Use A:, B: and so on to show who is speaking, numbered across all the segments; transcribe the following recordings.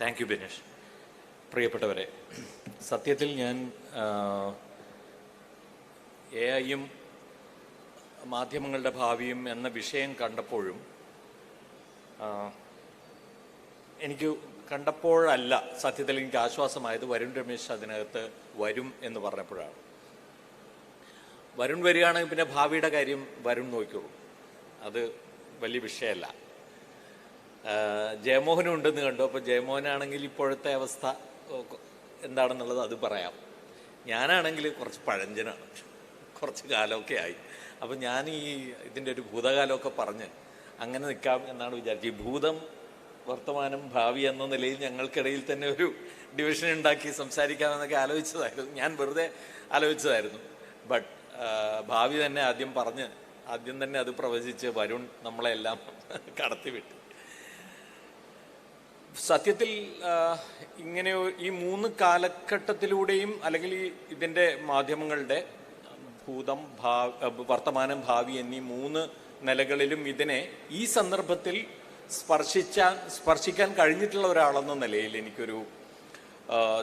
A: Thank you Binesh. പ്രിയപ്പെട്ടവരെ സത്യത്തിൽ ഞാൻ എ ഐയും മാധ്യമങ്ങളുടെ ഭാവിയും എന്ന വിഷയം കണ്ടപ്പോഴും എനിക്ക് കണ്ടപ്പോഴല്ല സത്യത്തിൽ എനിക്ക് ആശ്വാസമായത് വരുൺ രമേശ് അതിനകത്ത് വരും എന്ന് പറഞ്ഞപ്പോഴാണ്. വരുൺ വരികയാണെങ്കിൽ പിന്നെ ഭാവിയുടെ കാര്യം വരുൺ നോക്കിക്കോളൂ. അത് വലിയ വിഷയമല്ല. ജയമോഹനും ഉണ്ടെന്ന് കണ്ടു. അപ്പോൾ ജയമോഹനാണെങ്കിൽ ഇപ്പോഴത്തെ അവസ്ഥ എന്താണെന്നുള്ളത് അത് പറയാം. ഞാനാണെങ്കിൽ കുറച്ച് പഴഞ്ചനാണ്. കുറച്ച് കാലമൊക്കെ ആയി. അപ്പം ഞാൻ ഈ ഇതിന്റെ ഒരു ഭൂതകാലമൊക്കെ പറഞ്ഞ് അങ്ങനെ നിൽക്കാം എന്നാണ് വിചാരിച്ചത്. ഈ ഭൂതം വർത്തമാനം ഭാവി എന്ന നിലയിൽ ഞങ്ങൾക്കിടയിൽ തന്നെ ഒരു ഡിവിഷൻ ഉണ്ടാക്കി സംസാരിക്കാമെന്നൊക്കെ ആലോചിച്ചതായിരുന്നു. ഞാൻ വെറുതെ ആലോചിച്ചതായിരുന്നു. ബട്ട് ഭാവി തന്നെ ആദ്യം പറഞ്ഞ് ആദ്യം തന്നെ അത് പ്രവചിച്ച് വരുൺ നമ്മളെല്ലാം കടത്തിവിട്ടു. സത്യത്തിൽ ഇങ്ങനെ ഈ മൂന്ന് കാലഘട്ടത്തിലൂടെയും അല്ലെങ്കിൽ ഈ ഇതിന്റെ മാധ്യമങ്ങളുടെ ഭൂതം ഭാവി വർത്തമാനം ഭാവി എന്നീ മൂന്ന് നിലകളിലും ഇതിനെ ഈ സന്ദർഭത്തിൽ സ്പർശിച്ച സ്പർശിക്കാൻ കഴിഞ്ഞിട്ടുള്ള ഒരാളെന്ന നിലയിൽ എനിക്കൊരു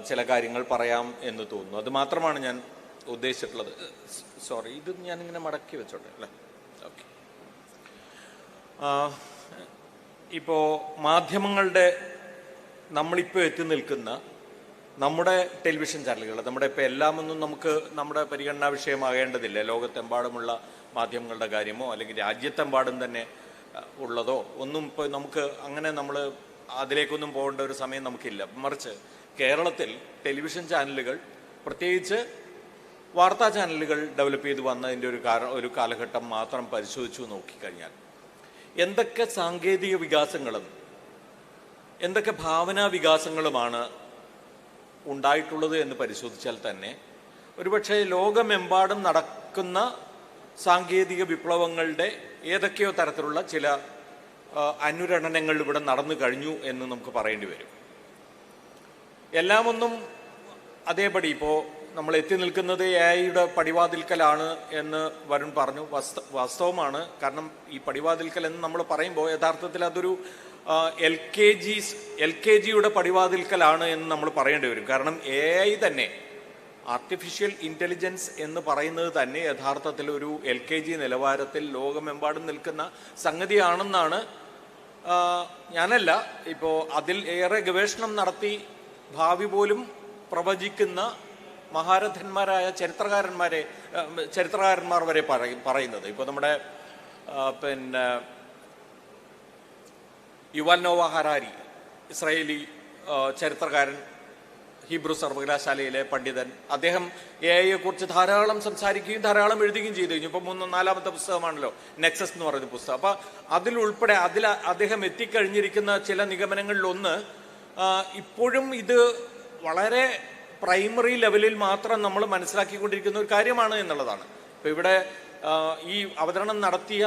A: ചില കാര്യങ്ങൾ പറയാം എന്ന് തോന്നുന്നു. അത് മാത്രമാണ് ഞാൻ ഉദ്ദേശിച്ചിട്ടുള്ളത്. സോറി ഇത് ഞാനിങ്ങനെ മടക്കി വെച്ചോട്ടെ അല്ലേ? ഓക്കെ. ഇപ്പോൾ മാധ്യമങ്ങളുടെ നമ്മളിപ്പോൾ എത്തി നിൽക്കുന്ന നമ്മുടെ ടെലിവിഷൻ ചാനലുകൾ നമ്മുടെ ഇപ്പോൾ എല്ലാമൊന്നും നമുക്ക് നമ്മുടെ പരിഗണനാ വിഷയമാകേണ്ടതില്ല. ലോകത്തെമ്പാടുമുള്ള മാധ്യമങ്ങളുടെ കാര്യമോ അല്ലെങ്കിൽ രാജ്യത്തെമ്പാടും തന്നെ ഉള്ളതോ ഒന്നും ഇപ്പോൾ നമുക്ക് അങ്ങനെ നമ്മൾ അതിലേക്കൊന്നും പോകേണ്ട ഒരു സമയം നമുക്കില്ല. മറിച്ച് കേരളത്തിൽ ടെലിവിഷൻ ചാനലുകൾ പ്രത്യേകിച്ച് വാർത്താ ചാനലുകൾ ഡെവലപ്പ് ചെയ്ത് വന്നതിന്റെ ഒരു കാര ഒരു കാലഘട്ടം മാത്രം പരിശോധിച്ചു നോക്കിക്കഴിഞ്ഞാൽ എന്തൊക്കെ സാങ്കേതിക വികാസങ്ങളും എന്തൊക്കെ ഭാവനാ വികാസങ്ങളുമാണ് ഉണ്ടായിട്ടുള്ളത് എന്ന് പരിശോധിച്ചാൽ തന്നെ ഒരുപക്ഷെ ലോകമെമ്പാടും നടക്കുന്ന സാങ്കേതിക വിപ്ലവങ്ങളുടെ ഏതൊക്കെയോ തരത്തിലുള്ള ചില അനുരണനങ്ങൾ ഇവിടെ നടന്നു കഴിഞ്ഞു എന്ന് നമുക്ക് പറയേണ്ടി വരും. എല്ലാമൊന്നും അതേപടി ഇപ്പോൾ നമ്മൾ എത്തി നിൽക്കുന്നത് എ ഐയുടെ പടിവാതിൽക്കലാണ് എന്ന് വരുൺ പറഞ്ഞു. വസ്ത വാസ്തവമാണ്. കാരണം ഈ പടിവാതിൽക്കൽ എന്ന് നമ്മൾ പറയുമ്പോൾ യഥാർത്ഥത്തിൽ അതൊരു L K G L K ജിയുടെ പടിവാതിൽക്കലാണ് എന്ന് നമ്മൾ പറയേണ്ടി വരും. കാരണം എ ഐ തന്നെ ആർട്ടിഫിഷ്യൽ ഇന്റലിജൻസ് എന്ന് പറയുന്നത് തന്നെ യഥാർത്ഥത്തിൽ ഒരു എൽ കെ ജി നിലവാരത്തിൽ ലോകമെമ്പാടും നിൽക്കുന്ന സംഗതിയാണെന്നാണ് ഞാനല്ല. ഇപ്പോൾ അതിൽ ഏറെ ഗവേഷണം നടത്തി ഭാവി പോലും പ്രവചിക്കുന്ന മഹാരഥന്മാരായ ചരിത്രകാരന്മാരെ ചരിത്രകാരന്മാർ വരെ പറയുന്നത്. ഇപ്പോൾ നമ്മുടെ പിന്നെ യുവൽ നോവ ഹരാരി ഇസ്രയേലി ചരിത്രകാരൻ ഹീബ്രു സർവകലാശാലയിലെ പണ്ഡിതൻ. അദ്ദേഹം എ ഐയെ കുറിച്ച് ധാരാളം സംസാരിക്കുകയും ധാരാളം എഴുതുകയും ചെയ്തു കഴിഞ്ഞു. ഇപ്പം മൂന്ന് നാലാമത്തെ പുസ്തകമാണല്ലോ നെക്സസ് എന്ന് പറയുന്ന പുസ്തകം. അപ്പൊ അതിലുൾപ്പെടെ അതിൽ അദ്ദേഹം എത്തിക്കഴിഞ്ഞിരിക്കുന്ന ചില നിഗമനങ്ങളിലൊന്ന് ഇപ്പോഴും ഇത് വളരെ പ്രൈമറി ലെവലിൽ മാത്രം നമ്മൾ മനസ്സിലാക്കിക്കൊണ്ടിരിക്കുന്ന ഒരു കാര്യമാണ് എന്നുള്ളതാണ്. ഇപ്പൊ ഇവിടെ ഈ അവതരണം നടത്തിയ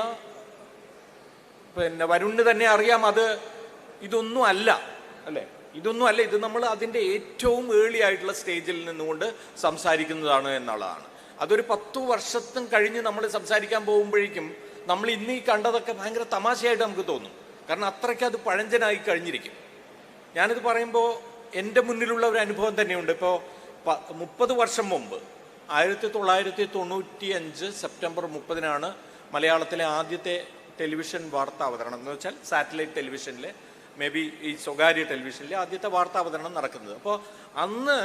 A: പിന്നെ വരുണിന് തന്നെ അറിയാം അത് ഇതൊന്നും അല്ല അല്ലേ? ഇതൊന്നും അല്ല. ഇത് നമ്മൾ അതിന്റെ ഏറ്റവും ഏളി ആയിട്ടുള്ള സ്റ്റേജിൽ നിന്നുകൊണ്ട് സംസാരിക്കുന്നതാണ് എന്നുള്ളതാണ്. അതൊരു പത്തു വർഷത്തും കഴിഞ്ഞ് നമ്മൾ സംസാരിക്കാൻ പോകുമ്പോഴേക്കും നമ്മൾ ഇന്ന് ഈ കണ്ടതൊക്കെ ഭയങ്കര തമാശയായിട്ട് നമുക്ക് തോന്നും. കാരണം അത്രയ്ക്ക് അത് പഴഞ്ചനായി കഴിഞ്ഞിരിക്കും. ഞാനിത് പറയുമ്പോൾ എന്റെ മുന്നിലുള്ള ഒരു അനുഭവം തന്നെയുണ്ട്. ഇപ്പോൾ മുപ്പത് വർഷം മുമ്പ് ആയിരത്തി തൊള്ളായിരത്തി തൊണ്ണൂറ്റി അഞ്ച് സെപ്റ്റംബർ മുപ്പതിനാണ് മലയാളത്തിലെ ആദ്യത്തെ ടെലിവിഷൻ വാർത്ത അവതരണം എന്ന് വെച്ചാൽ സാറ്റലൈറ്റ് ടെലിവിഷനിൽ മേ ബി ഈ സ്വകാര്യ ടെലിവിഷനിൽ ആദ്യത്തെ വാർത്താ അവതരണം നടക്കുന്നത്. അപ്പോൾ അന്ന്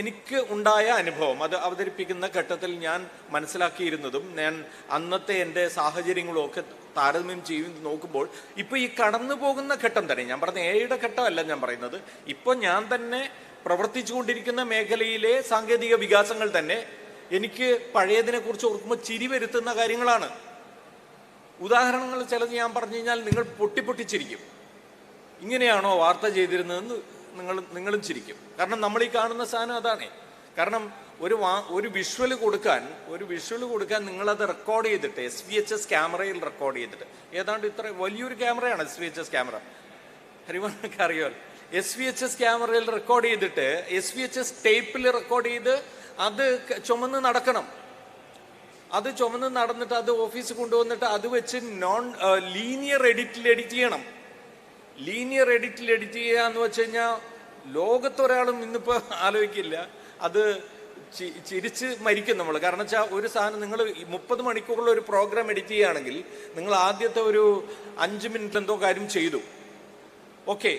A: എനിക്ക് ഉണ്ടായ അനുഭവം അത് അവതരിപ്പിക്കുന്ന ഘട്ടത്തിൽ ഞാൻ മനസ്സിലാക്കിയിരുന്നതും ഞാൻ അന്നത്തെ എന്റെ സാഹചര്യങ്ങളും ഒക്കെ താരതമ്യം ചെയ്യും നോക്കുമ്പോൾ ഇപ്പൊ ഈ കടന്നു പോകുന്ന ഘട്ടം തന്നെ ഞാൻ പറഞ്ഞ ഏയുടെ ഘട്ടമല്ല ഞാൻ പറയുന്നത് ഇപ്പൊ ഞാൻ തന്നെ പ്രവർത്തിച്ചുകൊണ്ടിരിക്കുന്ന മേഖലയിലെ സാങ്കേതിക വികാസങ്ങൾ തന്നെ എനിക്ക് പഴയതിനെ കുറിച്ച് ഓർക്കുമ്പോൾ ചിരി വരുത്തുന്ന കാര്യങ്ങളാണ്. ഉദാഹരണങ്ങൾ ചിലത് ഞാൻ പറഞ്ഞു കഴിഞ്ഞാൽ നിങ്ങൾ പൊട്ടിപ്പൊട്ടിച്ചിരിക്കും ഇങ്ങനെയാണോ വാർത്ത ചെയ്തിരുന്നതെന്ന് നിങ്ങൾ നിങ്ങളും ചിരിക്കും. കാരണം നമ്മൾ ഈ കാണുന്ന സാധനം അതാണ്. കാരണം ഒരു വാ ഒരു വിഷ്വൽ കൊടുക്കാൻ ഒരു വിഷ്വൽ കൊടുക്കാൻ നിങ്ങളത് റെക്കോർഡ് ചെയ്തിട്ട് എസ് വി എച്ച് എസ് ക്യാമറയിൽ റെക്കോർഡ് ചെയ്തിട്ട്. ഏതാണ്ട് ഇത്ര വലിയൊരു ക്യാമറയാണ് S V H S camera. ഹരിമാനൊക്കെ അറിയാമല്ലോ. എസ് വി എച്ച് എസ് ക്യാമറയിൽ റെക്കോർഡ് ചെയ്തിട്ട് എസ് വി എച്ച് എസ് ടേപ്പിൽ റെക്കോർഡ് ചെയ്ത് അത് ചുമന്ന് നടക്കണം. അത് ചുമന്ന് നടന്നിട്ട് അത് ഓഫീസിൽ കൊണ്ടുവന്നിട്ട് അത് വെച്ച് നോൺ ലീനിയർ എഡിറ്റിൽ എഡിറ്റ് ചെയ്യണം. ലീനിയർ എഡിറ്റിൽ എഡിറ്റ് ചെയ്യുക എന്ന് വെച്ച് കഴിഞ്ഞാൽ ലോകത്തൊരാളും ഇന്നിപ്പോൾ ആലോചിക്കില്ല. അത് ചിരിച്ച് മരിക്കും നമ്മൾ കാരണം വെച്ചാൽ ഒരു സാധനം നിങ്ങൾ മുപ്പത് മണിക്കൂറുള്ള ഒരു പ്രോഗ്രാം എഡിറ്റ് ചെയ്യുകയാണെങ്കിൽ നിങ്ങൾ ആദ്യത്തെ ഒരു അഞ്ച് മിനിറ്റ് എന്തോ കാര്യം ചെയ്തു. ഓക്കെ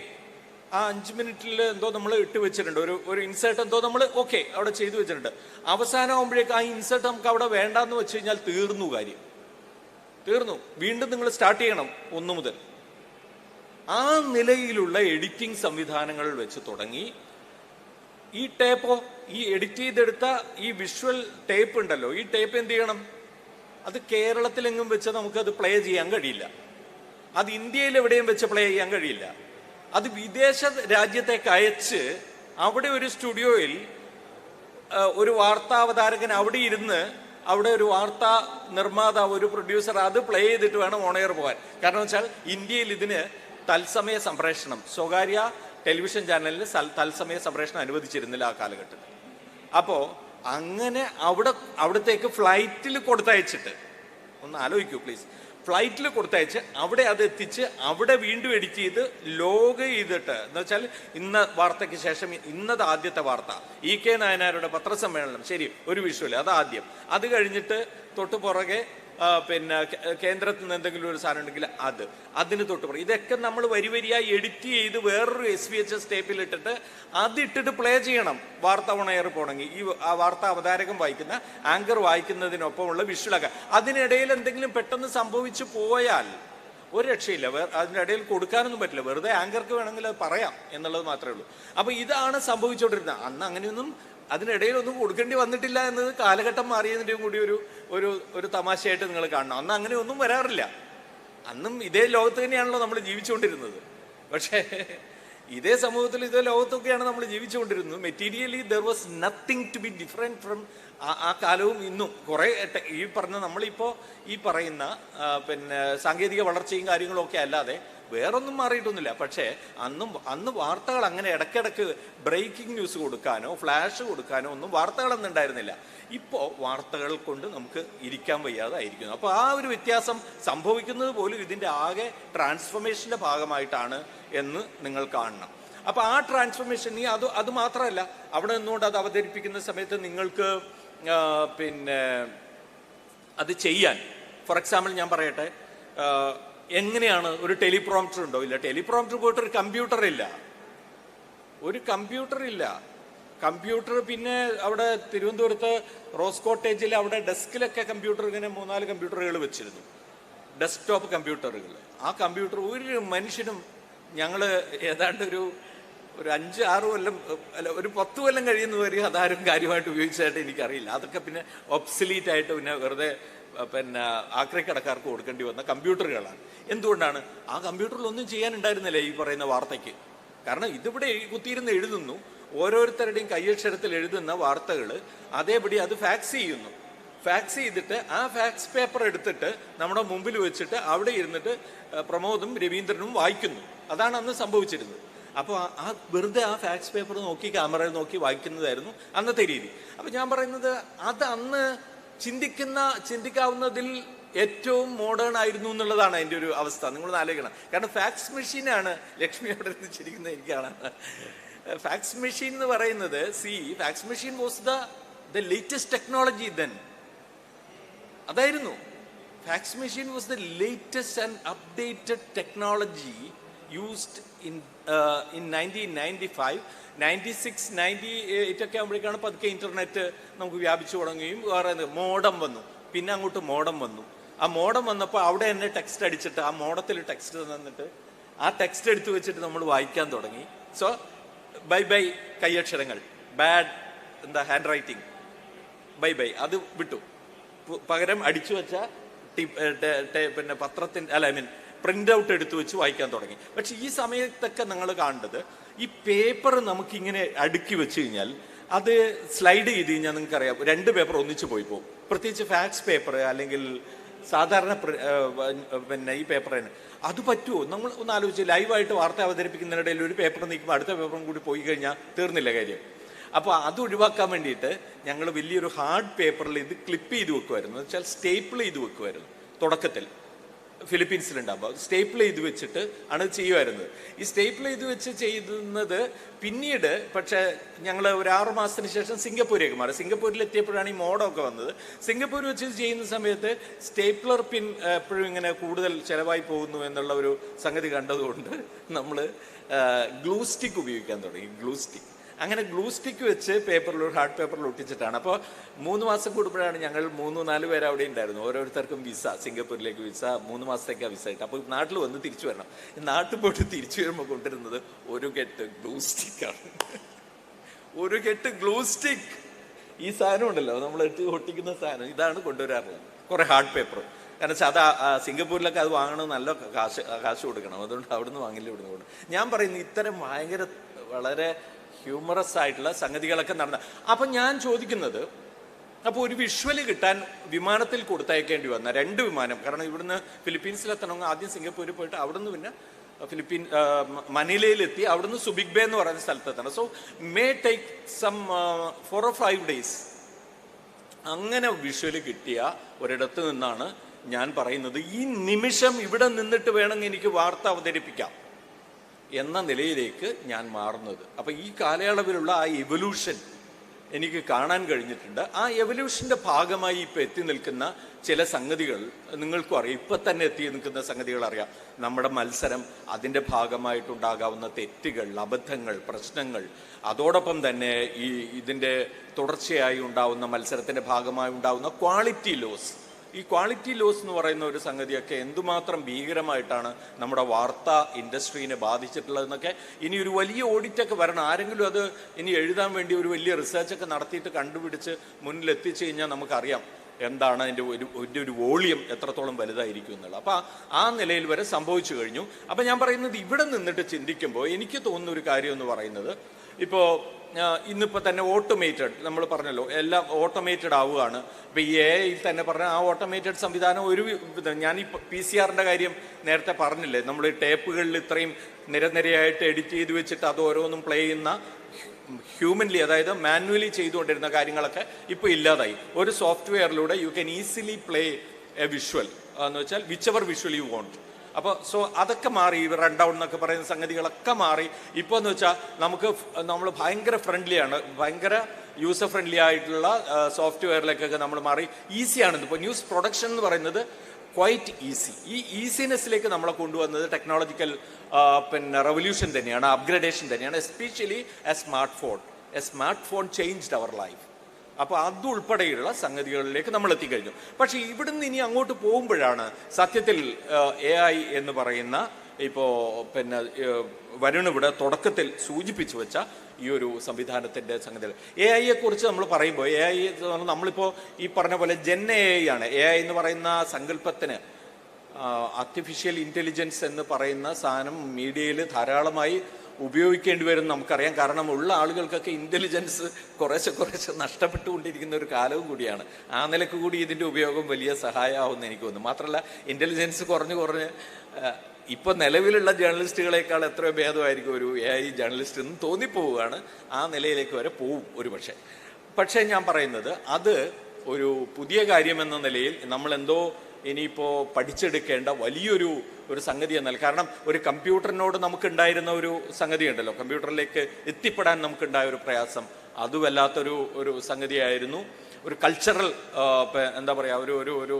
A: ആ അഞ്ച് മിനിറ്റിൽ എന്തോ നമ്മൾ ഇട്ട് വെച്ചിട്ടുണ്ട്. ഒരു ഒരു ഇൻസേർട്ട് എന്തോ നമ്മൾ ഓക്കെ അവിടെ ചെയ്തു വെച്ചിട്ടുണ്ട്. അവസാനം ആ ഇൻസേർട്ട് നമുക്ക് അവിടെ വേണ്ടാന്ന് വെച്ച് കഴിഞ്ഞാൽ തീർന്നു കാര്യം. തീർന്നു. വീണ്ടും നിങ്ങൾ സ്റ്റാർട്ട് ചെയ്യണം ഒന്നു മുതൽ. ആ നിലയിലുള്ള എഡിറ്റിംഗ് സംവിധാനങ്ങൾ വെച്ച് തുടങ്ങി. ഈ ടേപ്പോ ഈ എഡിറ്റ് ചെയ്തെടുത്ത ഈ വിഷ്വൽ ടേപ്പ് ഉണ്ടല്ലോ. ഈ ടേപ്പ് എന്ത് ചെയ്യണം? അത് കേരളത്തിലെങ്ങും വെച്ച് അത് പ്ലേ ചെയ്യാൻ കഴിയില്ല. അത് ഇന്ത്യയിൽ എവിടെയും വെച്ച് പ്ലേ ചെയ്യാൻ കഴിയില്ല. അത് വിദേശ രാജ്യത്തേക്ക് അയച്ച് അവിടെ ഒരു സ്റ്റുഡിയോയിൽ ഒരു വാർത്താ അവതാരകൻ അവിടെ ഇരുന്ന് അവിടെ ഒരു വാർത്താ നിർമ്മാതാവ് ഒരു പ്രൊഡ്യൂസർ അത് പ്ലേ ചെയ്തിട്ട് വേണം ഓണയർ പോകാൻ. കാരണം വെച്ചാൽ ഇന്ത്യയിൽ ഇതിന് തത്സമയ സംപ്രേഷണം സ്വകാര്യ ടെലിവിഷൻ ചാനലിന് തത്സമയ സംപ്രേഷണം അനുവദിച്ചിരുന്നില്ല ആ കാലഘട്ടത്തിൽ. അപ്പോ അങ്ങനെ അവിടെ അവിടത്തേക്ക് ഫ്ലൈറ്റിൽ കൊടുത്തയച്ചിട്ട് ഒന്ന് ആലോചിക്കൂ പ്ലീസ്. ഫ്ലൈറ്റിൽ കൊടുത്തയച്ച് അവിടെ അത് എത്തിച്ച് അവിടെ വീണ്ടും എഡിറ്റ് ചെയ്ത് ലോഗ് ചെയ്തിട്ട്. എന്ന് വെച്ചാൽ ഇന്ന വാർത്തയ്ക്ക് ശേഷം ഇന്നത് ആദ്യത്തെ വാർത്ത. ഇ കെ നായനാരുടെ പത്രസമ്മേളനം. ശരി ഒരു വിഷുവല്ലേ അത് ആദ്യം. അത് കഴിഞ്ഞിട്ട് തൊട്ടു പുറകെ പിന്നെ കേന്ദ്രത്തിൽ നിന്ന് എന്തെങ്കിലും ഒരു സാധനം ഉണ്ടെങ്കിൽ അത്. അതിന് തൊട്ട് പറയും ഇതൊക്കെ നമ്മൾ വരി വരിയായി എഡിറ്റ് ചെയ്ത് വേറൊരു എസ് വി എച്ച് എസ് ടേപ്പിൽ ഇട്ടിട്ട് അതിട്ടിട്ട് പ്ലേ ചെയ്യണം. വാർത്ത ഓണയർ പോണെങ്കിൽ ഈ ആ വാർത്ത അവതാരകം വായിക്കുന്ന ആങ്കർ വായിക്കുന്നതിനൊപ്പമുള്ള വിഷ്വലൊക്കെ അതിനിടയിൽ എന്തെങ്കിലും പെട്ടെന്ന് സംഭവിച്ചു പോയാൽ ഒരു രക്ഷയില്ല. വേ ഇടയിൽ കൊടുക്കാനൊന്നും പറ്റില്ല. വെറുതെ ആങ്കർക്ക് വേണമെങ്കിൽ അത് പറയാം എന്നുള്ളത് മാത്രമേ ഉള്ളൂ. അപ്പൊ ഇതാണ് സംഭവിച്ചുകൊണ്ടിരുന്നത്. അന്ന് അങ്ങനെയൊന്നും അതിനിടയിൽ ഒന്നും കൊടുക്കേണ്ടി വന്നിട്ടില്ല എന്നത് കാലഘട്ടം മാറിയതിന്റെയും കൂടി ഒരു ഒരു ഒരു തമാശയായിട്ട് നിങ്ങൾ കാണണം. അന്ന് അങ്ങനെ ഒന്നും വരാറില്ല. അന്നും ഇതേ ലോകത്ത് തന്നെയാണല്ലോ നമ്മൾ ജീവിച്ചുകൊണ്ടിരുന്നത്. പക്ഷേ ഇതേ സമൂഹത്തിൽ ഇതേ ലോകത്തൊക്കെയാണ് നമ്മൾ ജീവിച്ചുകൊണ്ടിരുന്നത്. Materially there was nothing to be different from ആ കാലവും ഇന്നും. കുറേ ഈ പറഞ്ഞ നമ്മളിപ്പോൾ ഈ പറയുന്ന പിന്നെ സാങ്കേതിക വളർച്ചയും കാര്യങ്ങളൊക്കെ അല്ലാതെ വേറൊന്നും മാറിയിട്ടൊന്നുമില്ല. പക്ഷേ അന്നും അന്ന് വാർത്തകൾ അങ്ങനെ ഇടയ്ക്കിടയ്ക്ക് ബ്രേക്കിംഗ് ന്യൂസ് കൊടുക്കാനോ ഫ്ലാഷ് കൊടുക്കാനോ ഒന്നും വാർത്തകളൊന്നും ഉണ്ടായിരുന്നില്ല. ഇപ്പോൾ വാർത്തകൾ കൊണ്ട് നമുക്ക് ഇരിക്കാൻ വയ്യാതായിരിക്കുന്നു. അപ്പോൾ ആ ഒരു വ്യത്യാസം സംഭവിക്കുന്നത് പോലും ഇതിന്റെ ആകെ ട്രാൻസ്ഫർമേഷന്റെ ഭാഗമായിട്ടാണ് എന്ന് നിങ്ങൾ കാണണം. അപ്പോൾ ആ ട്രാൻസ്ഫോർമേഷൻ ഈ അത് അത് മാത്രമല്ല അവിടെ നിന്നുകൊണ്ട് അത് അവതരിപ്പിക്കുന്ന സമയത്ത് നിങ്ങൾക്ക് പിന്നെ അത് ചെയ്യാൻ ഫോർ എക്സാമ്പിൾ ഞാൻ പറയട്ടെ എങ്ങനെയാണ് ഒരു ടെലിപ്രോംപ്റ്റർ ഉണ്ടോ? ഇല്ല ടെലിപ്രോംപ്റ്റർ പോയിട്ട് ഒരു കമ്പ്യൂട്ടർ ഇല്ല. ഒരു കമ്പ്യൂട്ടർ ഇല്ല. കമ്പ്യൂട്ടർ പിന്നെ അവിടെ തിരുവനന്തപുരത്ത് റോസ് കോട്ടേജിൽ അവിടെ ഡെസ്കിലൊക്കെ കമ്പ്യൂട്ടർ ഇങ്ങനെ മൂന്നാൽ കമ്പ്യൂട്ടറുകൾ വെച്ചിരുന്നു. ഡെസ്ക്ടോപ്പ് കമ്പ്യൂട്ടറുകൾ ആ കമ്പ്യൂട്ടർ ഒരു മനുഷ്യനും ഞങ്ങൾ ഏതാണ്ട് ഒരു ഒരു അഞ്ച് ആറ് കൊല്ലം അല്ല ഒരു പത്ത് കൊല്ലം കഴിയുന്നവരെ അതാരും കാര്യമായിട്ട് ഉപയോഗിച്ചതായിട്ട് എനിക്കറിയില്ല. അതൊക്കെ പിന്നെ ഒബ്സലീറ്റ് ആയിട്ട് പിന്നെ വെറുതെ പിന്നെ ആക്രിക്കടക്കാർക്ക് കൊടുക്കേണ്ടി വന്ന കമ്പ്യൂട്ടറുകളാണ്. എന്തുകൊണ്ടാണ്? ആ കമ്പ്യൂട്ടറിൽ ഒന്നും ചെയ്യാനുണ്ടായിരുന്നില്ല ഈ പറയുന്ന വാർത്തയ്ക്ക്. കാരണം ഇതിവിടെ കുത്തിയിരുന്ന് എഴുതുന്നു. ഓരോരുത്തരുടെയും കയ്യക്ഷരത്തിൽ എഴുതുന്ന വാർത്തകൾ അതേപടി അത് ഫാക്സ് ചെയ്യുന്നു. ഫാക്സ് ചെയ്തിട്ട് ആ ഫാക്സ് പേപ്പർ എടുത്തിട്ട് നമ്മുടെ മുമ്പിൽ വെച്ചിട്ട് അവിടെ ഇരുന്നിട്ട് പ്രമോദും രവീന്ദ്രനും വായിക്കുന്നു. അതാണ് അന്ന് സംഭവിച്ചിരുന്നത്. അപ്പോൾ ആ വെറുതെ ആ ഫാക്സ് പേപ്പർ നോക്കി ക്യാമറയിൽ നോക്കി വായിക്കുന്നതായിരുന്നു അന്നത്തെ രീതി. അപ്പോൾ ഞാൻ പറയുന്നത് അത് അന്ന് ചിന്തിക്കുന്ന ചിന്തിക്കാവുന്നതിൽ ഏറ്റവും മോഡേൺ ആയിരുന്നു എന്നുള്ളതാണ് അതിന്റെ ഒരു അവസ്ഥ. നിങ്ങൾ ആലോചിക്കണം. കാരണം ഫാക്സ് മെഷീനാണ് ലക്ഷ്മി അവിടെ നിന്ന് എനിക്കാണ്. ഫാക്സ് മെഷീൻ എന്ന് പറയുന്നത് see fax machine was the the latest technology then അതായിരുന്നു. Fax machine was the latest and updated technology used in in nineteen ninety five ninety six ninety eight ആകുമ്പോഴേക്കാണ് പതുക്കെ ഇന്റർനെറ്റ് നമുക്ക് വ്യാപിച്ചു തുടങ്ങുകയും വേറെ മോഡം വന്നു. പിന്നെ അങ്ങോട്ട് മോഡം വന്നു. ആ മോഡം വന്നപ്പോൾ അവിടെ തന്നെ ടെക്സ്റ്റ് അടിച്ചിട്ട് ആ മോഡത്തിൽ ടെക്സ്റ്റ് തന്നിട്ട് ആ ടെക്സ്റ്റ് എടുത്തു വെച്ചിട്ട് നമ്മൾ വായിക്കാൻ തുടങ്ങി. സോ ബൈ ബൈ കൈയക്ഷരങ്ങൾ. ബാഡ് എന്താ ഹാൻഡ് റൈറ്റിംഗ് ബൈ ബൈ അത് വിട്ടു. പകരം അടിച്ചു വെച്ച പിന്നെ പത്രത്തിന്റെ അല്ല ഐ മീൻ പ്രിന്റ് ഔട്ട് എടുത്തു വെച്ച് വായിക്കാൻ തുടങ്ങി. പക്ഷെ ഈ സമയത്തൊക്കെ നിങ്ങൾ കാണേണ്ടത് ഈ പേപ്പർ നമുക്കിങ്ങനെ അടുക്കി വെച്ച് കഴിഞ്ഞാൽ അത് സ്ലൈഡ് ചെയ്ത് കഴിഞ്ഞാൽ നിങ്ങൾക്കറിയാം രണ്ട് പേപ്പർ ഒന്നിച്ച് പോയി പോകും. പ്രത്യേകിച്ച് ഫാക്സ് പേപ്പർ അല്ലെങ്കിൽ സാധാരണ പിന്നെ ഈ പേപ്പർ തന്നെ. അത് പറ്റുമോ? നമ്മൾ ഒന്ന് ആലോചിച്ച് ലൈവായിട്ട് വാർത്ത അവതരിപ്പിക്കുന്നതിനിടയിൽ ഒരു പേപ്പർ നീക്കുമ്പോൾ അടുത്ത പേപ്പറും കൂടി പോയി കഴിഞ്ഞാൽ തീർന്നില്ല കാര്യം. അപ്പോൾ അത് ഒഴിവാക്കാൻ വേണ്ടിയിട്ട് ഞങ്ങൾ വലിയൊരു ഹാർഡ് പേപ്പറിൽ ഇത് ക്ലിപ്പ് ചെയ്ത് വെക്കുമായിരുന്നു എന്ന് വെച്ചാൽ സ്റ്റേപ്പിൾ ചെയ്ത് വെക്കുമായിരുന്നു തുടക്കത്തിൽ ഫിലിപ്പീൻസിലുണ്ടാകുമ്പോൾ സ്റ്റേപ്പിൾ ചെയ്ത് വെച്ചിട്ട് ആണ് ചെയ്യുമായിരുന്നത് ഈ സ്റ്റേപ്പിൾ ചെയ്ത് വെച്ച് ചെയ്യുന്നത് പിന്നീട് പക്ഷേ ഞങ്ങൾ ഒരു ആറു മാസത്തിന് ശേഷം സിംഗപ്പൂരേക്ക് മാറി. സിംഗപ്പൂരിൽ എത്തിയപ്പോഴാണ് ഈ മോഡൊക്കെ വന്നത്. സിംഗപ്പൂർ വെച്ച് ചെയ്യുന്ന സമയത്ത് സ്റ്റേപ്ലർ പിൻ എപ്പോഴും ഇങ്ങനെ കൂടുതൽ ചിലവായി പോകുന്നു എന്നുള്ള ഒരു സംഗതി കണ്ടതുകൊണ്ട് നമ്മൾ ഗ്ലൂ സ്റ്റിക്ക് ഉപയോഗിക്കാൻ തുടങ്ങി. ഗ്ലൂ സ്റ്റിക്ക് അങ്ങനെ ഗ്ലൂ സ്റ്റിക്ക് വെച്ച് പേപ്പറിൽ ഹാർഡ് പേപ്പറിൽ ഒട്ടിച്ചിട്ടാണ്. അപ്പോൾ മൂന്ന് മാസം കൂടുമ്പോഴാണ് ഞങ്ങൾ മൂന്ന് നാല് പേര് അവിടെ ഉണ്ടായിരുന്നു. ഓരോരുത്തർക്കും വിസ സിംഗപ്പൂരിലേക്ക് വിസ മൂന്ന് മാസത്തേക്കാണ് വിസ കിട്ടുക. അപ്പോൾ നാട്ടിൽ വന്ന് തിരിച്ചു വരണം. നാട്ടിൽ പോയിട്ട് തിരിച്ചു വരുമ്പോൾ കൊണ്ടുവരുന്നത് ഒരു കെട്ട് ഗ്ലൂ സ്റ്റിക്കാണ് ഒരു കെട്ട് ഗ്ലൂ സ്റ്റിക്ക് ഈ സാധനം ഉണ്ടല്ലോ നമ്മൾ ഒട്ടിക്കുന്ന സാധനം. ഇതാണ് കൊണ്ടുവരാറുള്ളത്. കുറേ ഹാർഡ് പേപ്പർ കാരണം വെച്ചാൽ അത് സിംഗപ്പൂരിലൊക്കെ അത് വാങ്ങണം നല്ല കാശ് കാശ് കൊടുക്കണം. അതുകൊണ്ട് അവിടുന്ന് വാങ്ങില്ല ഇവിടുന്ന് കൊടുക്കണം. ഞാൻ പറയുന്നു ഇത്തരം ഭയങ്കര വളരെ ഹ്യൂമറസ് ആയിട്ടുള്ള സംഗതികളൊക്കെ നടന്ന. അപ്പം ഞാൻ ചോദിക്കുന്നത് അപ്പോൾ ഒരു വിഷ്വൽ കിട്ടാൻ വിമാനത്തിൽ കൊടുത്തയക്കേണ്ടി വന്ന രണ്ട് വിമാനം കാരണം ഇവിടുന്ന് ഫിലിപ്പീൻസിലെത്തണമെങ്കിൽ ആദ്യം സിംഗപ്പൂരിൽ പോയിട്ട് അവിടുന്ന് പിന്നെ ഫിലിപ്പീൻ മനിലയിലെത്തി അവിടുന്ന് സുബിക് ബേ എന്ന് പറയുന്ന സ്ഥലത്തെത്തണം. So may take some four or five days അങ്ങനെ വിഷ്വൽ കിട്ടിയ ഒരിടത്ത് നിന്നാണ് ഞാൻ പറയുന്നത് ഈ നിമിഷം ഇവിടെ നിന്നിട്ട് വേണമെങ്കിൽ എനിക്ക് വാർത്ത അവതരിപ്പിക്കാം. എന്ന നിലയിലേക്ക് ഞാൻ മാറുന്നത്. അപ്പോൾ ഈ കാലയളവിലുള്ള ആ എവല്യൂഷൻ എനിക്ക് കാണാൻ കഴിഞ്ഞിട്ടുണ്ട്. ആ എവല്യൂഷന്റെ ഭാഗമായി ഇപ്പം എത്തി നിൽക്കുന്ന ചില സംഗതികൾ നിങ്ങൾക്കും അറിയാം. ഇപ്പം തന്നെ എത്തി നിൽക്കുന്ന സംഗതികൾ അറിയാം. നമ്മുടെ മത്സരം അതിന്റെ ഭാഗമായിട്ടുണ്ടാകാവുന്ന തെറ്റുകൾ അബദ്ധങ്ങൾ പ്രശ്നങ്ങൾ അതോടൊപ്പം തന്നെ ഈ ഇതിന്റെ തുടർച്ചയായി ഉണ്ടാവുന്ന മത്സരത്തിന്റെ ഭാഗമായി ഉണ്ടാവുന്ന ക്വാളിറ്റി ലോസ് ഈ ക്വാളിറ്റി ലോസ് എന്ന് പറയുന്ന ഒരു സംഗതിയൊക്കെ എന്തുമാത്രം ഭീകരമായിട്ടാണ് നമ്മുടെ വാർത്താ ഇൻഡസ്ട്രീനെ ബാധിച്ചിട്ടുള്ളതെന്നൊക്കെ ഇനി ഒരു വലിയ ഓഡിറ്റൊക്കെ വരണം. ആരെങ്കിലും അത് ഇനി എഴുതാൻ വേണ്ടി ഒരു വലിയ റിസർച്ചൊക്കെ നടത്തിയിട്ട് കണ്ടുപിടിച്ച് മുന്നിലെത്തിച്ചു കഴിഞ്ഞാൽ നമുക്കറിയാം എന്താണ് അതിന്റെ ഒരു ഒരു ഒരു വോളിയം എത്രത്തോളം വലുതായിരിക്കും എന്നുള്ളത്. അപ്പോൾ ആ നിലയിൽ വരെ സംഭവിച്ചു കഴിഞ്ഞു. അപ്പോൾ ഞാൻ പറയുന്നത് ഇവിടെ നിന്നിട്ട് ചിന്തിക്കുമ്പോൾ എനിക്ക് തോന്നുന്ന ഒരു കാര്യം എന്ന് പറയുന്നത് ഇപ്പോൾ ഇന്നിപ്പോൾ തന്നെ ഓട്ടോമേറ്റഡ് നമ്മൾ പറഞ്ഞല്ലോ എല്ലാം ഓട്ടോമേറ്റഡ് ആവുകയാണ്. ഇപ്പോൾ ഈ എ ഐയിൽ തന്നെ പറഞ്ഞ ആ ഓട്ടോമേറ്റഡ് സംവിധാനം ഒരു ഞാൻ ഈ പി സി ആറിന്റെ കാര്യം നേരത്തെ പറഞ്ഞില്ലേ നമ്മൾ ടേപ്പുകളിൽ ഇത്രയും നിരനിരയായിട്ട് എഡിറ്റ് ചെയ്ത് വെച്ചിട്ട് അത് ഓരോന്നും പ്ലേ ചെയ്യുന്ന ഹ്യൂമൻലി അതായത് മാനുവലി ചെയ്തുകൊണ്ടിരുന്ന കാര്യങ്ങളൊക്കെ ഇപ്പോൾ ഇല്ലാതായി. ഒരു സോഫ്റ്റ്വെയറിലൂടെ you can easily play a visual എന്ന് വെച്ചാൽ whichever visual you want അപ്പോൾ സോ അതൊക്കെ മാറി റൺ ഡൗൺ എന്നൊക്കെ പറയുന്ന സംഗതികളൊക്കെ മാറി. ഇപ്പോൾ എന്ന് വെച്ചാൽ നമുക്ക് നമ്മൾ ഭയങ്കര ഫ്രണ്ട്ലിയാണ് ഭയങ്കര യൂസർ ഫ്രണ്ട്ലി ആയിട്ടുള്ള സോഫ്റ്റ്വെയറിലേക്കൊക്കെ നമ്മൾ മാറി. ഈസിയാണ് ഇപ്പോൾ ന്യൂസ് പ്രൊഡക്ഷൻ എന്ന് പറയുന്നത് ക്വൈറ്റ് ഈസി ഈ ഈസിനെസ്സിലേക്ക് നമ്മളെ കൊണ്ടുവന്നത് ടെക്നോളജിക്കൽ പിന്നെ റെവല്യൂഷൻ തന്നെയാണ് അപ്ഗ്രഡേഷൻ തന്നെയാണ് especially a smartphone a smartphone changed our life അപ്പോൾ അതുൾപ്പെടെയുള്ള സംഗതികളിലേക്ക് നമ്മൾ എത്തിക്കഴിഞ്ഞു. പക്ഷെ ഇവിടുന്ന് ഇനി അങ്ങോട്ട് പോകുമ്പോഴാണ് സത്യത്തിൽ എ ഐ എന്ന് പറയുന്ന ഇപ്പോൾ പിന്നെ വരുണിവിടെ തുടക്കത്തിൽ സൂചിപ്പിച്ചു വെച്ച ഈ ഒരു സംവിധാനത്തിന്റെ സംഗതികൾ. എ ഐയെ കുറിച്ച് നമ്മൾ പറയുമ്പോൾ എ ഐ നമ്മളിപ്പോൾ ഈ പറഞ്ഞ പോലെ ജെൻ എ ഐ ആണ്. എ ഐ എന്ന് പറയുന്ന സങ്കല്പത്തിന് ആർട്ടിഫിഷ്യൽ ഇന്റലിജൻസ് എന്ന് പറയുന്ന സാധനം മീഡിയയിൽ ധാരാളമായി ഉപയോഗിക്കേണ്ടി വരും നമുക്കറിയാം. കാരണം ഉള്ള ആളുകൾക്കൊക്കെ ഇന്റലിജൻസ് കുറേശ്ശെ കുറേശ്ശെ നഷ്ടപ്പെട്ടുകൊണ്ടിരിക്കുന്ന ഒരു കാലവും കൂടിയാണ്. ആ നിലയ്ക്ക് കൂടി ഇതിന്റെ ഉപയോഗം വലിയ സഹായമാവുമെന്ന് എനിക്ക് തോന്നുന്നു. മാത്രമല്ല ഇന്റലിജൻസ് കുറഞ്ഞ് കുറഞ്ഞ് ഇപ്പോൾ നിലവിലുള്ള ജേർണലിസ്റ്റുകളെക്കാൾ എത്രയോ ഭേദമായിരിക്കും ഒരു എ ഐ ജേർണലിസ്റ്റ് എന്ന് തോന്നിപ്പോവുകയാണ്. ആ നിലയിലേക്ക് വരെ പോവും ഒരു പക്ഷേ പക്ഷേ ഞാൻ പറയുന്നത് അത് ഒരു പുതിയ കാര്യമെന്ന നിലയിൽ നമ്മളെന്തോ ഇനിയിപ്പോൾ ഇനിയിപ്പോ പഠിച്ചെടുക്കേണ്ട വലിയൊരു ഒരു സംഗതി എന്നാൽ കാരണം ഒരു കമ്പ്യൂട്ടറിനോട് നമുക്കുണ്ടായിരുന്ന ഒരു സംഗതി ഉണ്ടല്ലോ. കമ്പ്യൂട്ടറിലേക്ക് എത്തിപ്പെടാൻ നമുക്കുണ്ടായ ഒരു പ്രയാസം. അതുമല്ലാത്തൊരു ഒരു സംഗതിയായിരുന്നു. ഒരു കൾച്ചറൽ എന്താ പറയുക ഒരു ഒരു ഒരു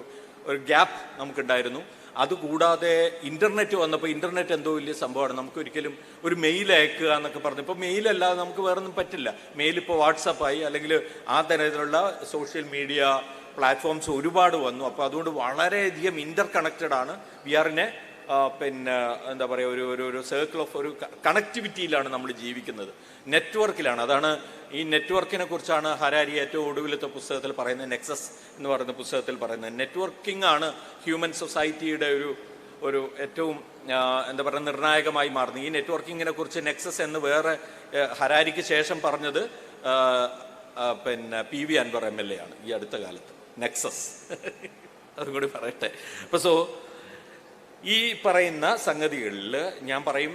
A: ഒരു ഗ്യാപ്പ് നമുക്കുണ്ടായിരുന്നു. അതുകൂടാതെ ഇന്റർനെറ്റ് വന്നപ്പോൾ ഇന്റർനെറ്റ് എന്തോ വലിയ സംഭവമാണ്. നമുക്ക് ഒരിക്കലും ഒരു മെയിൽ അയക്കുക എന്നൊക്കെ പറഞ്ഞു. ഇപ്പോൾ മെയിൽ അല്ലാതെ നമുക്ക് വേറെ ഒന്നും പറ്റില്ല മെയിൽ ഇപ്പോൾ വാട്സപ്പായി അല്ലെങ്കിൽ ആ തരത്തിലുള്ള സോഷ്യൽ മീഡിയ പ്ലാറ്റ്ഫോംസ് ഒരുപാട് വന്നു. അപ്പോൾ അതുകൊണ്ട് വളരെയധികം ഇന്റർ കണക്റ്റഡ് ആണ് വി ആറിനെ പിന്നെ എന്താ പറയുക ഒരു ഒരു ഒരു സർക്കിൾ ഓഫ് ഒരു കണക്ടിവിറ്റിയിലാണ് നമ്മൾ ജീവിക്കുന്നത്. നെറ്റ്വർക്കിലാണ് അതാണ് ഈ നെറ്റ്വർക്കിനെ കുറിച്ചാണ് ഹരാരി ഏറ്റവും ഒടുവിലത്തെ പുസ്തകത്തിൽ പറയുന്നത് നെക്സസ് എന്ന് പറയുന്ന പുസ്തകത്തിൽ പറയുന്നത്. നെറ്റ്വർക്കിംഗ് ആണ് ഹ്യൂമൻ സൊസൈറ്റിയുടെ ഒരു ഒരു ഏറ്റവും എന്താ പറയുക നിർണായകമായി മാറുന്നത്. ഈ നെറ്റ്വർക്കിങ്ങിനെ കുറിച്ച് നെക്സസ് എന്ന് വേറെ ഹരാരിക്ക് ശേഷം പറഞ്ഞത് പിന്നെ P V Anvar M L A ആണ് ഈ അടുത്ത കാലത്ത്. നെക്സസ് അതും കൂടി പറയട്ടെ. അപ്പൊ സോ ഈ പറയുന്ന സംഗതികളിൽ ഞാൻ പറയും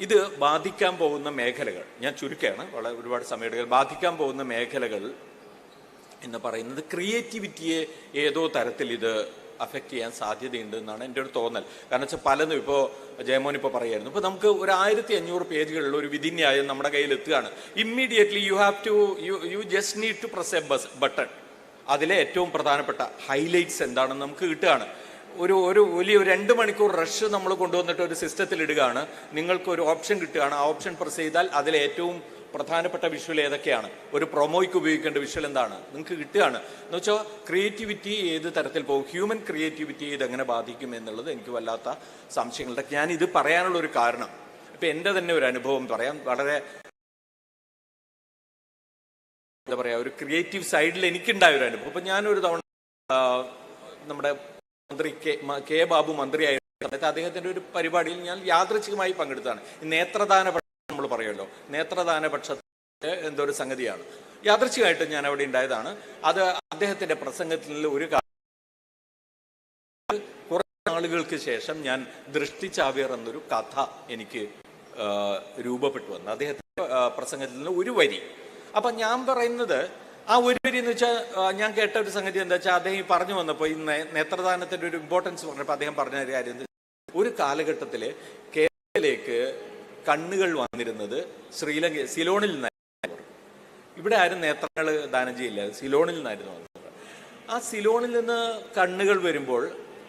A: ഇത് ബാധിക്കാൻ പോകുന്ന മേഖലകൾ ഞാൻ ചുരുക്കുകയാണ് വളരെ ഒരുപാട് സമയം ബാധിക്കാൻ പോകുന്ന മേഖലകൾ എന്ന് പറയുന്നത് ക്രിയേറ്റിവിറ്റിയെ ഏതോ തരത്തിൽ ഇത് അഫക്റ്റ് ചെയ്യാൻ സാധ്യതയുണ്ട് എന്നാണ് എന്റെ ഒരു തോന്നൽ. കാരണം വെച്ചാൽ പലതും ഇപ്പോൾ ജയമോൻ ഇപ്പോൾ പറയായിരുന്നു. ഇപ്പോൾ നമുക്ക് ഒരു ആയിരത്തി അഞ്ഞൂറ് പേജുകളിലുള്ള ഒരു വിധിന്യായം നമ്മുടെ കയ്യിൽ എത്തുകയാണ്. Immediately you have to you you just need to press a bus button അതിലെ ഏറ്റവും പ്രധാനപ്പെട്ട ഹൈലൈറ്റ്സ് എന്താണെന്ന് നമുക്ക് കിട്ടുകയാണ്. ഒരു ഒരു വലിയ രണ്ട് മണിക്കൂർ റഷ് നമ്മൾ കൊണ്ടുവന്നിട്ട് ഒരു സിസ്റ്റത്തിൽ ഇടുകയാണ്. നിങ്ങൾക്ക് ഒരു ഓപ്ഷൻ കിട്ടുകയാണ്. ആ ഓപ്ഷൻ പ്രസ് ചെയ്താൽ അതിലെ ഏറ്റവും പ്രധാനപ്പെട്ട വിഷ്വൽ ഏതൊക്കെയാണ്? ഒരു പ്രൊമോയ്ക്ക് ഉപയോഗിക്കേണ്ട വിഷ്വൽ എന്താണ്? നിങ്ങൾക്ക് കിട്ടുകയാണ്. എന്ന് വെച്ചാൽ ക്രിയേറ്റിവിറ്റി ഏത് തരത്തിൽ പോകും? ഹ്യൂമൻ ക്രിയേറ്റിവിറ്റി ഇത് എങ്ങനെ ബാധിക്കും എന്നുള്ളത് എനിക്ക് വല്ലാത്ത സംശയങ്ങളുണ്ട്. ഞാൻ ഇത് പറയാനുള്ള ഒരു കാരണം. ഇപ്പം എന്റെ തന്നെ ഒരു അനുഭവം പറയാം. വളരെ എന്താ പറയാ ഒരു ക്രിയേറ്റീവ് സൈഡിൽ എനിക്കുണ്ടായ ഒരു അനുഭവം. അപ്പൊ ഞാനൊരു തവണ നമ്മുടെ മന്ത്രി കെ കെ ബാബു മന്ത്രിയായിരുന്നു. സമയത്ത് അദ്ദേഹത്തിന്റെ ഒരു പരിപാടിയിൽ ഞാൻ യാദൃച്ഛികമായി പങ്കെടുത്താണ്. നേത്രദാന പക്ഷം നമ്മൾ പറയുമല്ലോ. നേത്രദാന പക്ഷത്തിന്റെ എന്തോ ഒരു സംഗതിയാണ്. യാദൃച്ഛികമായിട്ട് ഞാൻ അവിടെ ഉണ്ടായതാണ്. അത് അദ്ദേഹത്തിന്റെ പ്രസംഗത്തിൽ ഒരു കാ- കുറെ നാളുകൾക്ക് ശേഷം ഞാൻ ദൃഷ്ടി ദൃഷ്ടിച്ചാവിയർ എന്നൊരു കഥ എനിക്ക് രൂപപ്പെട്ടു വന്നു. അദ്ദേഹത്തിന്റെ പ്രസംഗത്തിൽ നിന്ന് ഒരു വരി. അപ്പൊ ഞാൻ പറയുന്നത് ആ ഒരു പേര് എന്ന് വെച്ചാൽ ഞാൻ കേട്ട ഒരു സംഗതി എന്താ വെച്ചാൽ അദ്ദേഹം പറഞ്ഞു വന്നപ്പോൾ ഈ നേത്രദാനത്തിന്റെ ഒരു ഇമ്പോർട്ടൻസ് പറഞ്ഞപ്പോൾ അദ്ദേഹം പറഞ്ഞ ഒരു കാര്യം ഒരു കാലഘട്ടത്തിൽ കേരളത്തിലേക്ക് കണ്ണുകൾ വന്നിരുന്നത് ശ്രീലങ്ക സിലോണിൽ നിന്നായിരുന്നു. ഇവിടെ ആരും നേത്രങ്ങൾ ദാനം ചെയ്യില്ല സിലോണിൽ നിന്നായിരുന്നു വന്നത്. ആ സിലോണിൽ നിന്ന് കണ്ണുകൾ വരുമ്പോൾ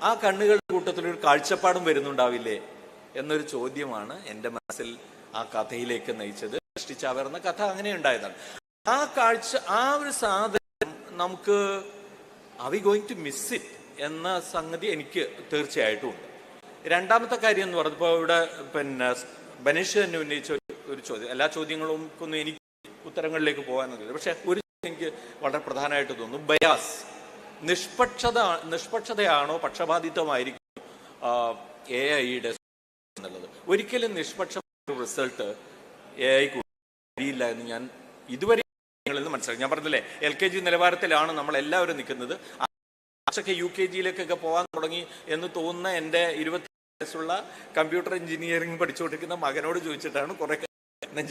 A: ആ കണ്ണുകളുടെ കൂട്ടത്തിലൊരു കാഴ്ചപ്പാടും വരുന്നുണ്ടാവില്ലേ എന്നൊരു ചോദ്യമാണ് എന്റെ മനസ്സിൽ ആ കഥയിലേക്ക് നയിച്ചത്. സൃഷ്ടിച്ചാവർന്ന കഥ അങ്ങനെ ഉണ്ടായതാണ് ആ കാഴ്ച ആ ഒരു സാധനം നമുക്ക് I've going to miss it എന്ന സംഗതി എനിക്ക് തീർച്ചയായിട്ടും ഉണ്ട്. രണ്ടാമത്തെ കാര്യം എന്ന് പറഞ്ഞപ്പോൾ ഇവിടെ പിന്നെ ബനീഷ് തന്നെ ഉന്നയിച്ച ഒരു ചോദ്യം. എല്ലാ ചോദ്യങ്ങളും ഒന്നും എനിക്ക് ഉത്തരങ്ങളിലേക്ക് പോകാനൊന്നുമില്ല. പക്ഷെ ഒരു എനിക്ക് വളരെ പ്രധാനമായിട്ട് തോന്നുന്നു. ബയാസ് നിഷ്പക്ഷത നിഷ്പക്ഷതയാണോ പക്ഷപാതിത്വമായിരിക്കും എ ഐയുടെ എന്നുള്ളത്? ഒരിക്കലും നിഷ്പക്ഷ റിസൾട്ട് എ ഐ കഴിയില്ല എന്ന് ഞാൻ ഇതുവരെ നിന്ന് മനസ്സിലാക്കി ഞാൻ പറഞ്ഞില്ലേ എൽ കെ ജി നിലവാരത്തിലാണ് നമ്മൾ എല്ലാവരും നിൽക്കുന്നത് കുറച്ചൊക്കെ യു കെ ജിയിലേക്കൊക്കെ പോകാൻ തുടങ്ങി എന്ന് തോന്നുന്ന എന്റെ ഇരുപത്തി വയസ്സുള്ള കമ്പ്യൂട്ടർ എഞ്ചിനീയറിംഗ് പഠിച്ചുകൊണ്ടിരിക്കുന്ന മകനോട് ചോദിച്ചിട്ടാണ് കുറെ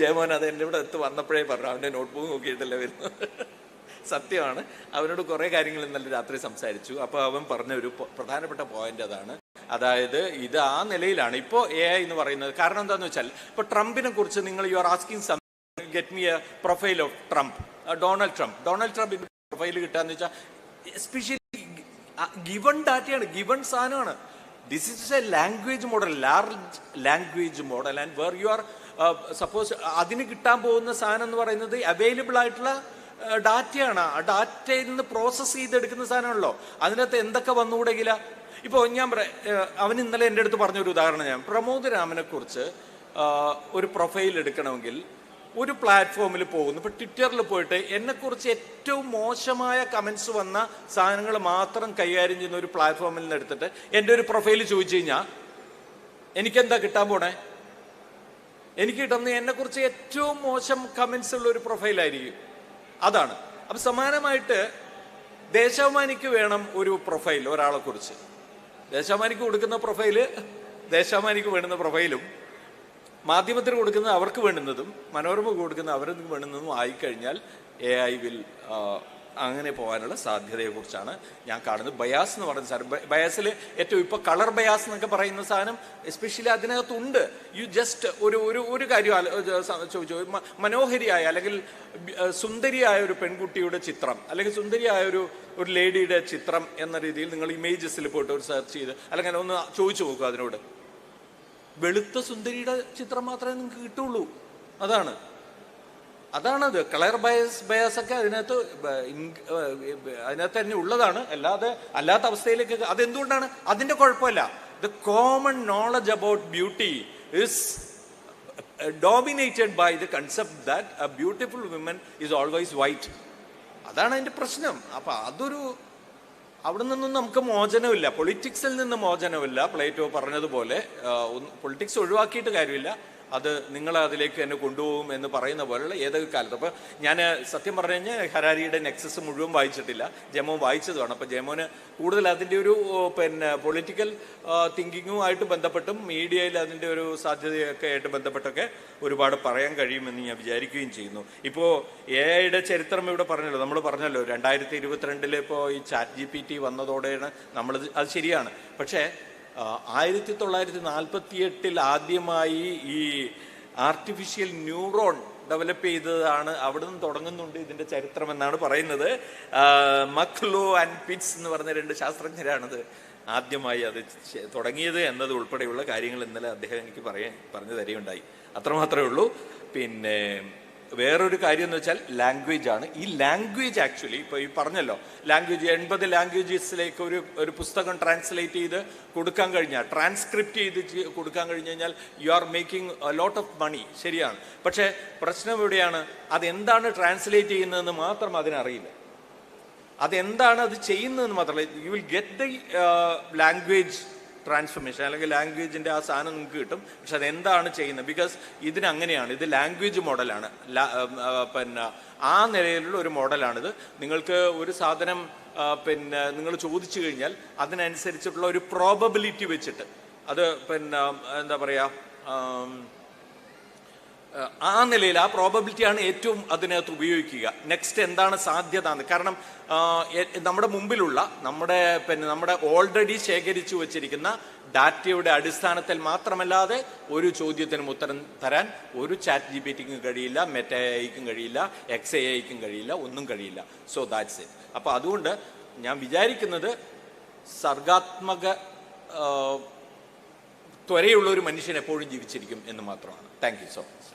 A: ജയമോൻ അത് എന്റെ ഇവിടെ അടുത്ത് വന്നപ്പോഴേ പറഞ്ഞു അവന്റെ നോട്ട്ബുക്ക് നോക്കിയിട്ടല്ലേ വരുന്നത്. സത്യമാണ്. അവനോട് കുറേ കാര്യങ്ങൾ ഇന്നലെ രാത്രി സംസാരിച്ചു. അപ്പോൾ അവൻ പറഞ്ഞ ഒരു പ്രധാനപ്പെട്ട പോയിന്റ് അതാണ്. അതായത് ഇത് ആ നിലയിലാണ്. ഇപ്പോൾ എ ഐ എന്ന് പറയുന്നത് കാരണം എന്താണെന്ന് വെച്ചാൽ ഇപ്പോൾ ട്രംപിനെ കുറിച്ച് നിങ്ങൾ you are asking get me a profile of Trump Donald Trump Donald ട്രംപിന്റെ പ്രൊഫൈൽ കിട്ടാന്ന് വെച്ചാൽ എസ്പെഷ്യലി ഗിവൺ ഡാറ്റയാണ് ഗിവൺ സാധനമാണ് this is a language model large language model and where you are suppose അതിന് കിട്ടാൻ പോകുന്ന സാധനം എന്ന് പറയുന്നത് അവൈലബിൾ ആയിട്ടുള്ള ഡാറ്റയാണ് ആ ഡാറ്റയിൽ നിന്ന് പ്രോസസ്സ് ചെയ്തെടുക്കുന്ന സാധനമാണല്ലോ അതിനകത്ത് എന്തൊക്കെ വന്നുകൂടെങ്കില ഇപ്പോൾ ഞാൻ അവൻ ഇന്നലെ എന്റെ അടുത്ത് പറഞ്ഞൊരു ഉദാഹരണം ഞാൻ പ്രമോദ് രാമനെ കുറിച്ച് ഒരു പ്രൊഫൈൽ എടുക്കണമെങ്കിൽ ഒരു പ്ലാറ്റ്ഫോമിൽ പോകുന്നു. ഇപ്പൊ ട്വിറ്ററിൽ പോയിട്ട് എന്നെക്കുറിച്ച് ഏറ്റവും മോശമായ കമന്റ്സ് വന്ന സാധനങ്ങൾ മാത്രം കൈകാര്യം ചെയ്യുന്ന ഒരു പ്ലാറ്റ്ഫോമിൽ നിന്ന് എടുത്തിട്ട് എന്റെ ഒരു പ്രൊഫൈൽ ചോദിച്ചു കഴിഞ്ഞാൽ എനിക്കെന്താ കിട്ടാൻ പോണേ? എനിക്ക് കിട്ടുന്ന എന്നെക്കുറിച്ച് ഏറ്റവും മോശം കമന്റ്സ് ഉള്ള ഒരു പ്രൊഫൈലായിരിക്കും അതാണ്. അപ്പൊ സമാനമായിട്ട് ദേശാഭിമാനിക്ക് വേണം ഒരു പ്രൊഫൈൽ ഒരാളെ കുറിച്ച് ദേശാഭിമാനിക്ക് കൊടുക്കുന്ന പ്രൊഫൈൽ ദേശാഭിമാനിക്ക് വേണ്ടുന്ന പ്രൊഫൈലും മാധ്യമത്തിന് കൊടുക്കുന്നത് അവർക്ക് വേണ്ടുന്നതും മനോരമ കൊടുക്കുന്ന അവർക്ക് വേണ്ടുന്നതും ആയിക്കഴിഞ്ഞാൽ എ ഐ വിൽ അങ്ങനെ പോകാനുള്ള സാധ്യതയെക്കുറിച്ചാണ് ഞാൻ കാണുന്നത്. ബയാസ് എന്ന് പറയുന്ന സാധനം ബയാസിൽ ഏറ്റവും ഇപ്പോൾ കളർ ബയാസ് എന്നൊക്കെ പറയുന്ന സാധനം എസ്പെഷ്യലി അതിനകത്തുണ്ട്. യു ജസ്റ്റ് ഒരു ഒരു ഒരു കാര്യം ചോദിച്ചു മനോഹരിയായ അല്ലെങ്കിൽ സുന്ദരിയായ ഒരു പെൺകുട്ടിയുടെ ചിത്രം അല്ലെങ്കിൽ സുന്ദരിയായ ഒരു ഒരു ലേഡിയുടെ ചിത്രം എന്ന രീതിയിൽ നിങ്ങൾ ഇമേജസിൽ പോയിട്ട് ഒരു സെർച്ച് ചെയ്ത് അല്ലെങ്കിൽ ഒന്ന് ചോദിച്ചു നോക്കുക അതിനോട്. വെളുത്ത സുന്ദരിയുടെ ചിത്രം മാത്രമേ നിങ്ങൾക്ക് കിട്ടുള്ളൂ. അതാണ്. അതാണത്. കളർ ബയസ് ബയസ് ഒക്കെ അതിനകത്ത് അതിനകത്ത് തന്നെ ഉള്ളതാണ്. അല്ലാതെ അല്ലാത്ത അവസ്ഥയിലേക്ക് അതെന്തുകൊണ്ടാണ് അതിന്റെ കുഴപ്പമില്ല. The common knowledge about beauty is dominated by the concept that a beautiful women is always white അതാണ് അതിന്റെ പ്രശ്നം. അപ്പൊ അതൊരു അവിടെ നിന്നും നമുക്ക് മോചനമില്ല. പൊളിറ്റിക്സിൽ നിന്ന് മോചനമില്ല. പ്ലേറ്റോ പറഞ്ഞതുപോലെ പൊളിറ്റിക്സ് ഒഴിവാക്കിയിട്ട് കാര്യമില്ല. അത് നിങ്ങളെ അതിലേക്ക് എന്നെ കൊണ്ടുപോകും എന്ന് പറയുന്ന പോലുള്ള ഏതൊക്കെ കാലത്ത്. അപ്പോൾ ഞാൻ സത്യം പറഞ്ഞു കഴിഞ്ഞാൽ ഹരാരിയുടെ നെക്സസ് മുഴുവൻ വായിച്ചിട്ടില്ല. ജമോ വായിച്ചതുമാണ്. അപ്പോൾ ജമോന് കൂടുതൽ അതിന്റെ ഒരു പിന്നെ പൊളിറ്റിക്കൽ തിങ്കിങ്ങുമായിട്ട് ബന്ധപ്പെട്ടും മീഡിയയിൽ അതിന്റെ ഒരു സാധ്യതയൊക്കെ ആയിട്ട് ബന്ധപ്പെട്ടൊക്കെ ഒരുപാട് പറയാൻ കഴിയുമെന്ന് ഞാൻ വിചാരിക്കുകയും ചെയ്യുന്നു. ഇപ്പോൾ എ ഐയുടെ ചരിത്രം ഇവിടെ പറഞ്ഞല്ലോ. നമ്മൾ പറഞ്ഞല്ലോ രണ്ടായിരത്തി ഇരുപത്തിരണ്ടിൽ ഇപ്പോൾ ഈ ചാറ്റ് ജി പി ടി വന്നതോടെയാണ് നമ്മൾ അത് ശരിയാണ്. പക്ഷേ ആയിരത്തി തൊള്ളായിരത്തി നാൽപ്പത്തി എട്ടിൽ ആദ്യമായി ഈ ആർട്ടിഫിഷ്യൽ ന്യൂറോൺ ഡെവലപ്പ് ചെയ്തതാണ് അവിടെ നിന്ന് തുടങ്ങുന്നുണ്ട് ഇതിന്റെ ചരിത്രം എന്നാണ് പറയുന്നത് മക്ലോ ആൻഡ് പിറ്റ്സ് എന്ന് പറഞ്ഞ രണ്ട് ശാസ്ത്രജ്ഞരാണത് ആദ്യമായി അത് തുടങ്ങിയത് എന്നത് ഉൾപ്പെടെയുള്ള കാര്യങ്ങൾ ഇന്നലെ അദ്ദേഹം എനിക്ക് പറയാൻ പറഞ്ഞു തരികയുണ്ടായി. അത്രമാത്രമേ ഉള്ളൂ. പിന്നെ വേറൊരു കാര്യം എന്ന് വെച്ചാൽ ലാംഗ്വേജ് ആണ്. ഈ ലാംഗ്വേജ് ആക്ച്വലി ഇപ്പോൾ ഈ പറഞ്ഞല്ലോ ലാംഗ്വേജ് എൺപത് ലാംഗ്വേജസിലേക്ക് ഒരു ഒരു പുസ്തകം ട്രാൻസ്ലേറ്റ് ചെയ്ത് കൊടുക്കാൻ കഴിഞ്ഞാൽ ട്രാൻസ്ക്രിപ്റ്റ് ചെയ്ത് കൊടുക്കാൻ കഴിഞ്ഞ് കഴിഞ്ഞാൽ you are making lot of money ശരിയാണ്. പക്ഷേ പ്രശ്നം എവിടെയാണ് അതെന്താണ് ട്രാൻസ്ലേറ്റ് ചെയ്യുന്നതെന്ന് മാത്രം അതിനറിയില്ല. അതെന്താണ് അത് ചെയ്യുന്നതെന്ന് മാത്രമല്ല you will get the language transformation അല്ലെങ്കിൽ ലാംഗ്വേജിന്റെ ആ സാധനം നിങ്ങൾക്ക് കിട്ടും. പക്ഷെ അതെന്താണ് ചെയ്യുന്നത്? ബിക്കോസ് ഇതിനങ്ങനെയാണ്. ഇത് ലാംഗ്വേജ് മോഡലാണ് പിന്നെ ആ നിലയിലുള്ള ഒരു മോഡലാണിത് നിങ്ങൾക്ക് ഒരു സാധനം പിന്നെ നിങ്ങൾ ചോദിച്ചു കഴിഞ്ഞാൽ അതിനനുസരിച്ചിട്ടുള്ള ഒരു പ്രോബബിലിറ്റി വെച്ചിട്ട്. അത് പിന്നെ എന്താ പറയുക ആം, നിലയിൽ ആ പ്രോബബിലിറ്റിയാണ് ഏറ്റവും അതിനകത്ത് ഉപയോഗിക്കുക. നെക്സ്റ്റ് എന്താണ് സാധ്യത എന്ന് കാരണം നമ്മുടെ മുമ്പിലുള്ള നമ്മുടെ പിന്നെ നമ്മുടെ ഓൾറെഡി ശേഖരിച്ചു വച്ചിരിക്കുന്ന ഡാറ്റയുടെ അടിസ്ഥാനത്തിൽ മാത്രമല്ലാതെ ഒരു ചോദ്യത്തിനും ഉത്തരം തരാൻ ഒരു ചാറ്റ് ജി പി ടിക്കും കഴിയില്ല മെറ്റ ഐക്കും കഴിയില്ല എക്സ് എ ഐക്കും കഴിയില്ല ഒന്നും കഴിയില്ല. സോ ദാറ്റ്സ് ഇറ്റ് അപ്പോൾ അതുകൊണ്ട് ഞാൻ വിചാരിക്കുന്നത് സർഗാത്മക ത്വരയുള്ള ഒരു മനുഷ്യൻ എപ്പോഴും ജീവിച്ചിരിക്കും എന്ന് മാത്രമാണ്. Thank you so much